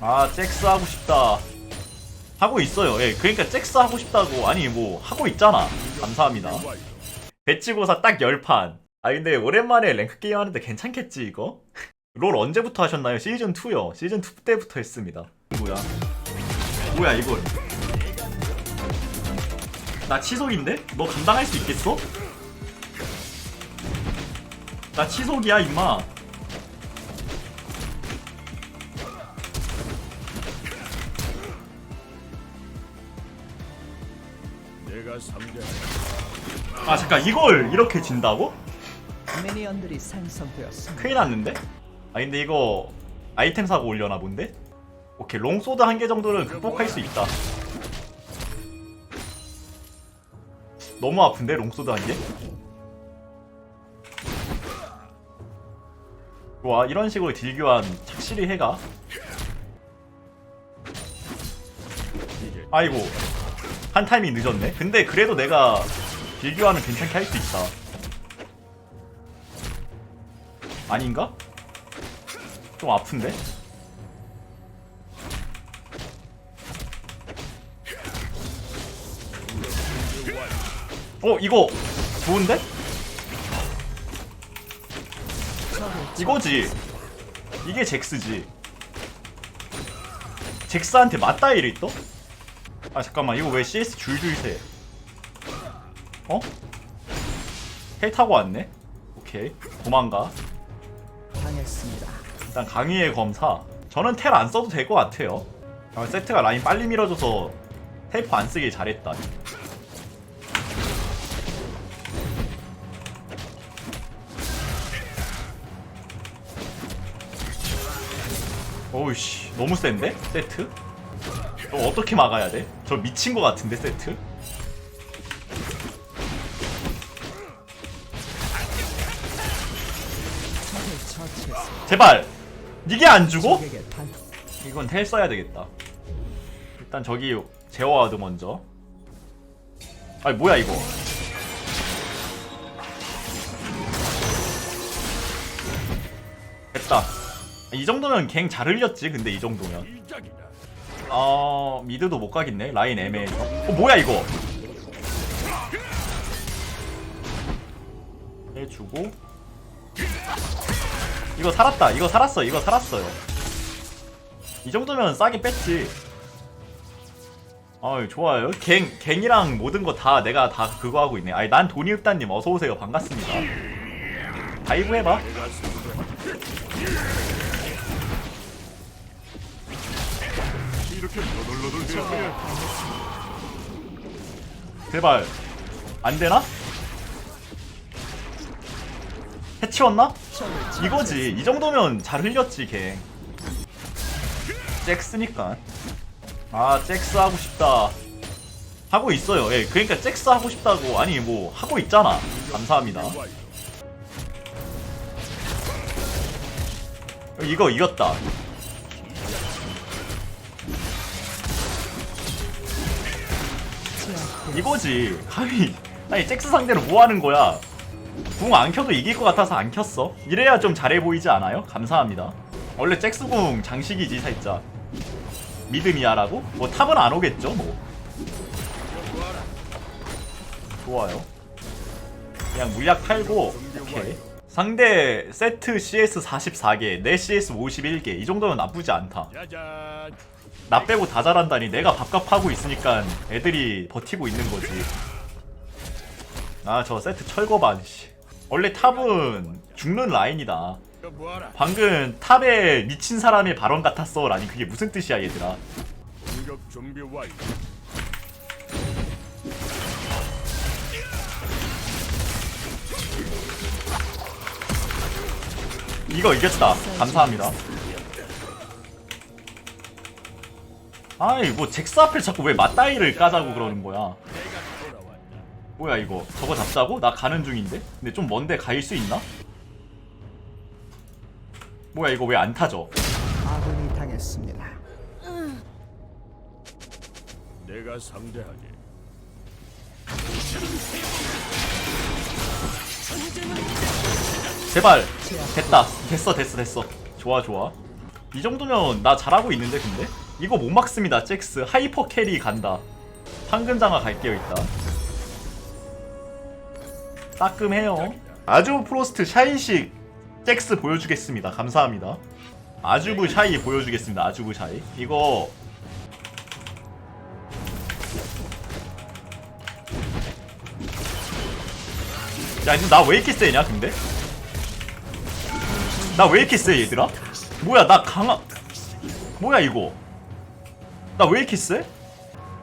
아 잭스 하고 싶다. 하고 있어요. 예 그러니까 잭스 하고 싶다고. 아니 뭐 하고 있잖아. 감사합니다. 배치고사 딱 10판. 아 근데 오랜만에 랭크 게임 하는데 괜찮겠지 이거? 롤 언제부터 하셨나요? 시즌2요. 시즌2 때부터 했습니다. 뭐야? 뭐야 이걸? 나 치속인데? 너 감당할 수 있겠어? 나 치속이야 임마 아 잠깐 이걸 이렇게 진다고? 미니언들이 생성되었습니다. 큰일 났는데? 아 근데 이거 아이템 사고 올려나 본데? 오케이 롱소드 한 개 정도는 극복할 수 있다 너무 아픈데 롱소드 한 개? 좋아 이런 식으로 딜교환 착실히 해가 아이고 한 타이밍 늦었네 근데 그래도 내가 딜교환은 괜찮게 할 수 있다 아닌가? 좀 아픈데? 어 이거 좋은데? 이거지 이게 잭스지 잭스한테 맞다 이리 또? 아 잠깐만 이거 왜 CS 줄줄 새 어? 헬 타고 왔네? 오케이 도망가 당했습니다. 일단 강의의 검사 저는 텔 안 써도 될 것 같아요 아, 세트가 라인 빨리 밀어줘서 텔프 안 쓰길 잘했다 어우씨 너무 센데? 세트? 저 어떻게 막아야 돼? 저 미친 것 같은데 세트? 제발! 이게 안 죽어? 이건 텔 써야 되겠다. 일단 저기 제어와드 먼저. 아니 뭐야 이거? 됐다. 이 정도면 갱 잘 흘렸지. 근데 이 정도면. 어 미드도 못 가겠네. 라인 애매해서. 어 뭐야 이거? 해주고. 이거 살았다. 이거 살았어. 이거 살았어요. 이 정도면 싸게 뺐지. 아유 좋아요. 갱 갱이랑 모든 거 다 내가 다 그거 하고 있네. 아니 난 돈이 없다님 어서 오세요. 반갑습니다. 다이브 해봐. 이렇게. 제발 안 되나? 해치웠나? 이거지. 이 정도면 잘 흘렸지 갱. 잭스니까. 아 잭스 하고 싶다. 하고 있어요. 예, 그러니까 잭스 하고 싶다고 아니 뭐 하고 있잖아. 감사합니다. 이거 이겼다. 이거지. 감히 아니 잭스 상대로 뭐 하는 거야? 궁 안 켜도 이길 것 같아서 안 켰어. 이래야 좀 잘해 보이지 않아요? 감사합니다. 원래 잭스 궁 장식이지 살짝. 믿음이야라고? 뭐 탑은 안 오겠죠 뭐. 좋아요. 그냥 물약 팔고 오케이. 상대 세트 CS 44개, 내 CS 51개 이 정도면 나쁘지 않다. 나 빼고 다 잘한다니 내가 밥값하고 있으니까 애들이 버티고 있는 거지. 아 저 세트 철거반 씨. 원래 탑은 죽는 라인이다. 방금 탑에 미친 사람의 발언 같았어. 라니 그게 무슨 뜻이야 얘들아. 이거 이겼다. 감사합니다. 아이 뭐 잭스 앞에 자꾸 왜 맞다이를 까자고 그러는 거야. 뭐야 이거 저거 잡자고? 나 가는 중인데? 근데 좀 먼데 갈수 있나? 뭐야 이거 왜 안 타져? 아군이 당했습니다. 내가 상대하게. 제발 됐다 됐어 됐어 됐어 좋아 좋아 이 정도면 나 잘하고 있는데 근데? 이거 못 막습니다 잭스. 하이퍼 캐리 간다. 황금장화 갈게요 이따. 따끔해요. 아주 프로스트 샤이식 잭스 보여주겠습니다. 감사합니다. 아주부 샤이 보여주겠습니다 아주부 샤이. 이거 야 이거 나왜 이렇게 세냐 근데? 나 왜 이렇게 세 얘들아? 뭐야 나 강화 뭐야 이거 나 왜 이렇게 세?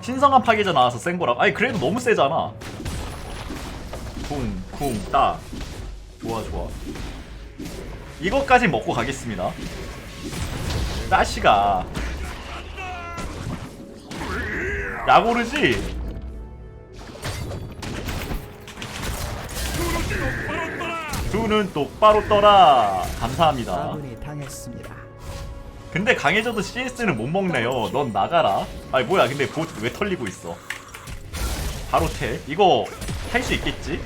신성한 파괴자 나와서 센 거라 아니 그래도 너무 세잖아. 쿵 쿵 따. 좋아 좋아. 이것까지 먹고 가겠습니다. 따시가. 야고르지? 두눈 똑바로 떠라. 감사합니다. 당했습니다. 근데 강해져도 CS는 못 먹네요. 넌 나가라. 아니 뭐야? 근데 보트 왜 털리고 있어? 바로 태. 이거 할 수 있겠지?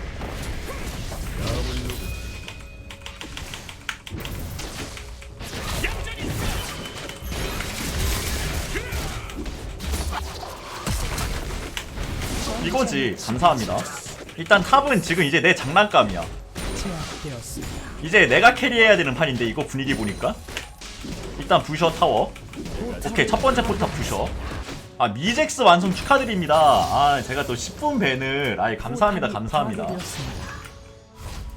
이거지. 감사합니다. 일단 탑은 지금 이제 내 장난감이야. 이제 내가 캐리해야 되는 판인데 이거 분위기 보니까 일단 부셔 타워 오케이 첫 번째 포탑 부셔 아 미젝스 완성 축하드립니다 아 제가 또 10분 밴을 아예 감사합니다 감사합니다.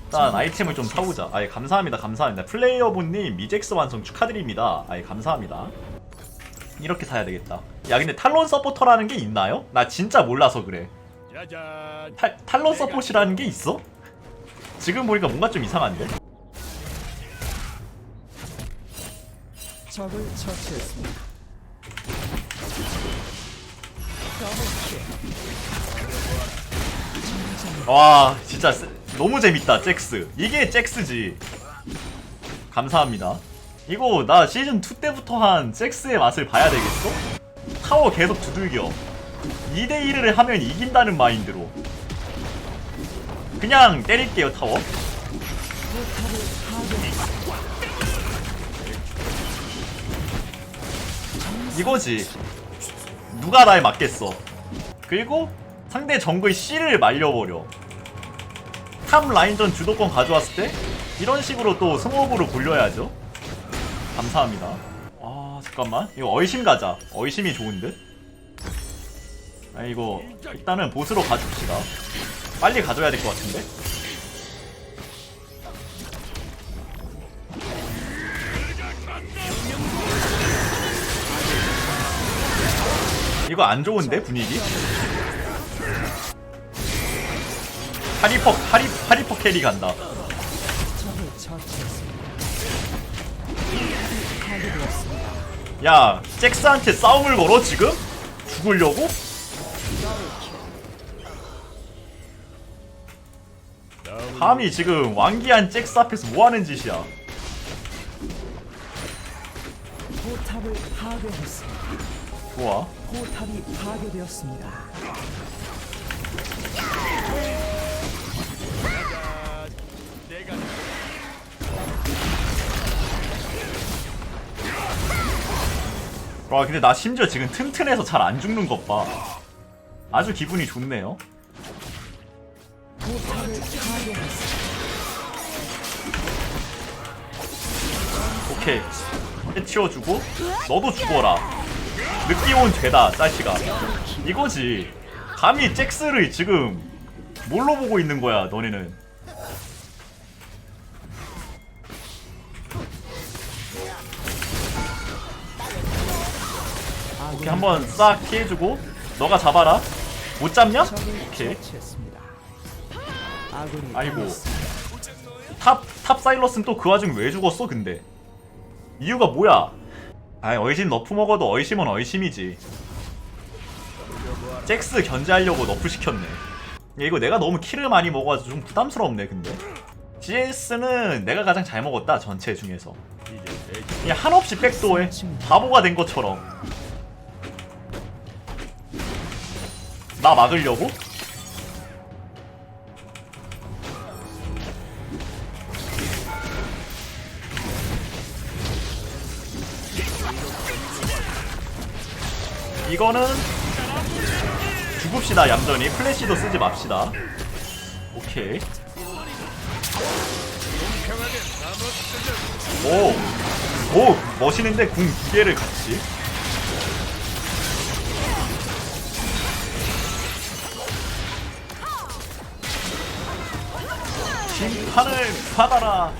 일단 아이템을 좀 사보자 아예 감사합니다 감사합니다 플레이어분님 미젝스 완성 축하드립니다 아예 감사합니다 이렇게 사야 되겠다 야 근데 탈론 서포터라는 게 있나요? 나 진짜 몰라서 그래. 탈, 탈론 서폿이라는 게 있어? 지금 보니까 뭔가 좀 이상한데? 적을 처치했습니다. 와 진짜 세- 너무 재밌다 잭스. 이게 잭스지. 감사합니다. 이거 나 시즌 2 때부터 한 잭스의 맛을 봐야 되겠어? 타워 계속 두들겨. 2대1을 하면 이긴다는 마인드로. 그냥 때릴게요 타워 이거지. 누가 나에 맞겠어? 그리고 상대 정글 C를 말려버려. 탑 라인전 주도권 가져왔을 때 이런 식으로 또 스모브로 굴려야죠. 감사합니다. 아 잠깐만. 이거 얼심 가자. 얼심이 좋은 듯. 아, 이거 일단은 보스로 가줍시다. 빨리 가져야 될 것 같은데 이거 안 좋은데 분위기? 하리퍼 하리 하리퍼 캐리 간다. 야 잭스한테 싸움을 걸어 지금? 죽으려고? 감히 지금 왕기한 잭스 앞에서 뭐 하는 짓이야? 포탑을 파괴했습니다. 좋아. 포탑이 파괴되었습니다. 와 근데 나 심지어 지금 튼튼해서 잘 안 죽는 것 봐. 아주 기분이 좋네요. 오케이. 해치워주고 너도 죽어라. 늦게 온 죄다 짜시가. 이거지. 감히 잭스를 지금 뭘로 보고 있는 거야 너네는. 오케이 한번 싹 피해주고 너가 잡아라. 못 잡냐? 오케이. 아이고. 탑, 탑 사일러스는 또 그 와중에 왜 죽었어 근데 이유가 뭐야 아이 얼심 너프 먹어도 얼심은 얼심이지. 잭스 견제하려고 너프 시켰네. 야, 이거 내가 너무 킬을 많이 먹어가지고 좀 부담스럽네 근데. GS는 내가 가장 잘 먹었다 전체 중에서. 그냥 한없이 백도에 바보가 된 것처럼. 나 막으려고? 이거는 죽읍시다 얌전히. 플래시도 쓰지 맙시다. 오케이. 오! 오! 멋있는데 궁 두 개를 같이? 심판을 받아라.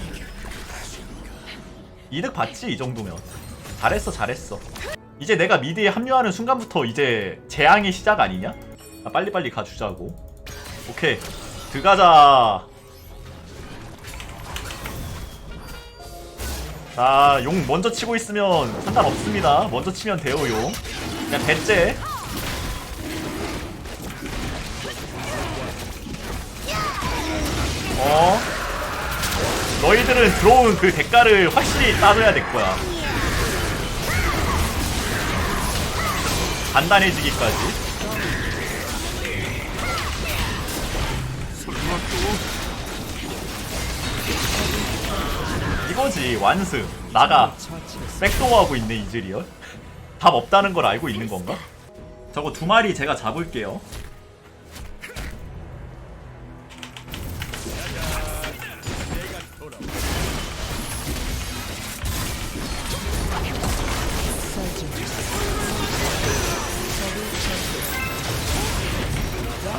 이득 봤지 이 정도면. 잘했어 잘했어 이제 내가 미드에 합류하는 순간부터 이제 재앙의 시작 아니냐? 아, 빨리빨리 가주자고 오케이 들어가자 자, 용 먼저 치고 있으면 상관없습니다. 먼저 치면 돼요, 용. 그냥 배째. 어? 너희들은 들어온 그 대가를 확실히 따져야 될 거야. 단단해지기까지. 이거지, 완승. 나가. 백도어하고 있네 이즈리얼 답 없다는 걸 알고 있는 건가? 저거 두 마리 제가 잡을게요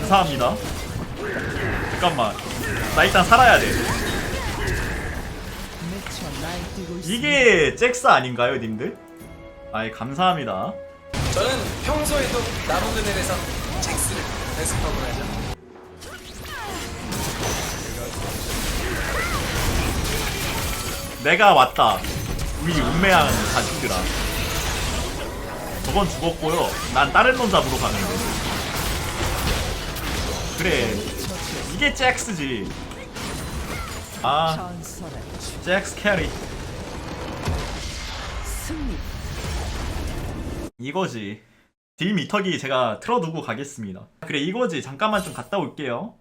감사합니다 잠깐만 나 일단 살아야 돼. 이게 잭스 아닌가요 님들? 아이 감사합니다 저는 평소에도 나무 그늘에서 잭스를 연습하고 하죠. 내가 왔다. 우리 운매한 자식들아. 저건 죽었고요. 난 다른 놈 잡으러 가는 거. 그래. 이게 잭스지. 아, 잭스 캐리. 이거지. 딜 미터기 제가 틀어두고 가겠습니다. 그래, 이거지. 잠깐만 좀 갔다 올게요.